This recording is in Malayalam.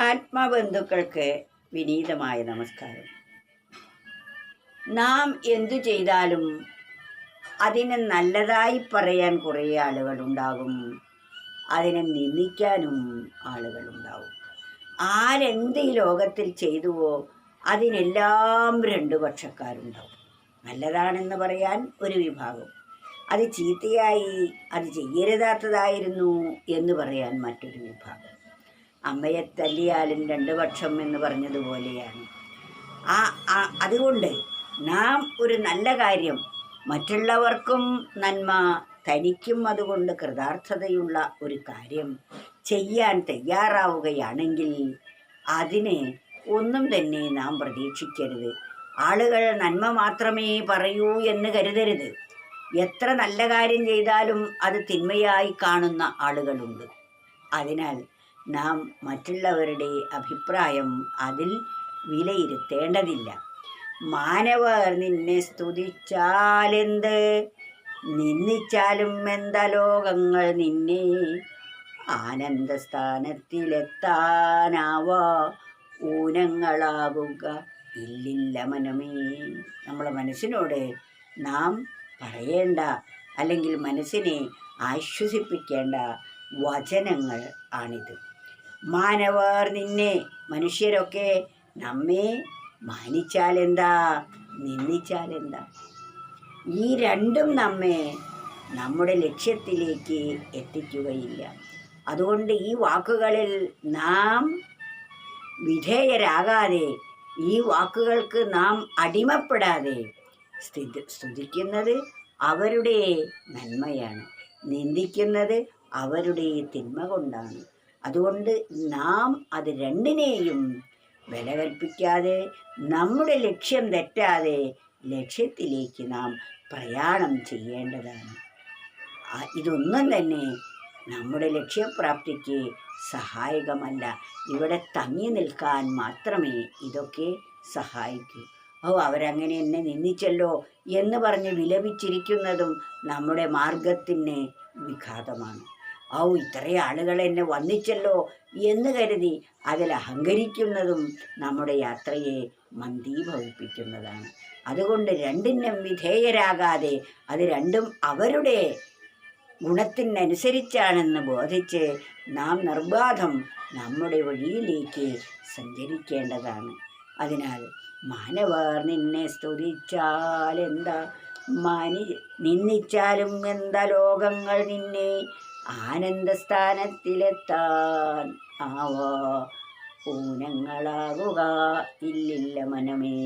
ആത്മബന്ധുക്കൾക്ക് വിനീതമായ നമസ്കാരം. നാം എന്തു ചെയ്താലും അതിനെ നല്ലതായി പറയാൻ കുറേ ആളുകളുണ്ടാകും. അതിനെ നിന്ദിക്കാനും ആളുകളുണ്ടാവും ആരെന്ത് ഈ ലോകത്തിൽ ചെയ്തുവോ അതിനെല്ലാം രണ്ടു പക്ഷക്കാരുണ്ടാവും നല്ലതാണെന്ന് പറയാൻ ഒരു വിഭാഗം. അത് ചീത്തയായി അത് ചെയ്യരുതാത്തതായിരുന്നു എന്ന് പറയാൻ മറ്റൊരു വിഭാഗം. അമ്മയെ തല്ലിയാലും രണ്ട് പക്ഷം എന്ന് പറഞ്ഞതുപോലെയാണ് ആ അതുകൊണ്ട് നാം ഒരു നല്ല കാര്യം മറ്റുള്ളവർക്കും നന്മ തനിക്കും അതുകൊണ്ട് കൃതാർത്ഥതയുള്ള ഒരു കാര്യം ചെയ്യാൻ തയ്യാറാവുകയാണെങ്കിൽ അതിനെ ഒന്നും തന്നെ നാം പ്രതീക്ഷിക്കരുത്. ആളുകൾ നന്മ മാത്രമേ പറയൂ എന്ന് കരുതരുത്. എത്ര നല്ല കാര്യം ചെയ്താലും അത് തിന്മയായി കാണുന്ന ആളുകളുണ്ട്. അതിനാൽ നാം മറ്റുള്ളവരുടെ അഭിപ്രായം അതിൽ വിലയിരുത്തേണ്ടതില്ല. മാനവർ നിന്നെ സ്തുതിച്ചാലെന്ത്? നിന്ദിച്ചാലും എന്താ ലോകങ്ങൾ നിന്നെ? ആനന്ദസ്ഥാനത്തിലെത്താനാവാ? ഊനങ്ങളാവുക ഇല്ലില്ല മനമേ. നമ്മളെ മനസ്സിനോട് നാം പറയേണ്ട അല്ലെങ്കിൽ മനസ്സിനെ ആശ്വസിപ്പിക്കേണ്ട വചനങ്ങൾ ആണിത്. മാനവർ നിന്നെ. മനുഷ്യരൊക്കെ നമ്മെ മാനിച്ചാലെന്താ? നിന്ദിച്ചാലെന്താ? ഈ രണ്ടും നമ്മെ നമ്മുടെ ലക്ഷ്യത്തിലേക്ക് എത്തിക്കുകയില്ല. അതുകൊണ്ട് ഈ വാക്കുകളിൽ നാം വിധേയരാകാതെ ഈ വാക്കുകൾക്ക് നാം അടിമപ്പെടാതെ സ്ഥിതി സ്തുതിക്കുന്നത് അവരുടെ നന്മയാണ്. നിന്ദിക്കുന്നത് അവരുടെ തിന്മ കൊണ്ടാണ്. അതുകൊണ്ട് നാം അത് രണ്ടിനെയും വില കൽപ്പിക്കാതെ നമ്മുടെ ലക്ഷ്യം തെറ്റാതെ ലക്ഷ്യത്തിലേക്ക് നാം പ്രയാണം ചെയ്യേണ്ടതാണ്. ഇതൊന്നും തന്നെ നമ്മുടെ ലക്ഷ്യപ്രാപ്തിക്ക് സഹായകമല്ല. ഇവിടെ തങ്ങി നിൽക്കാൻ മാത്രമേ ഇതൊക്കെ സഹായിക്കൂ. ഓ അവരങ്ങനെ എന്നെ നിന്ദിച്ചല്ലോ എന്ന് പറഞ്ഞ് വിലപിച്ചിരിക്കുന്നതും നമ്മുടെ മാർഗത്തിന് വിഘാതമാണ്. ഔ ഇത്രയും ആളുകൾ എന്നെ വന്നിച്ചല്ലോ എന്ന് കരുതി അതിൽ അഹങ്കരിക്കുന്നതും നമ്മുടെ യാത്രയെ മന്ദീഭവിപ്പിക്കുന്നതാണ് അതുകൊണ്ട് രണ്ടിനും വിധേയരാകാതെ അത് രണ്ടും അവരുടെ ഗുണത്തിനനുസരിച്ചാണെന്ന് ബോധിച്ച് നാം നിർബാധം നമ്മുടെ വഴിയിലേക്ക് സഞ്ചരിക്കേണ്ടതാണ്. അതിനാൽ മാനവർ നിന്നെ സ്തുതിച്ചാൽ എന്താ മാനി നിന്ദിച്ചാലും എന്താ ലോകങ്ങൾ നിന്നെ ആനന്ദസ്ഥാനത്തിലെത്താൻ ആവാ? ഊനങ്ങളാകുക ഇല്ലില്ല മനമേ.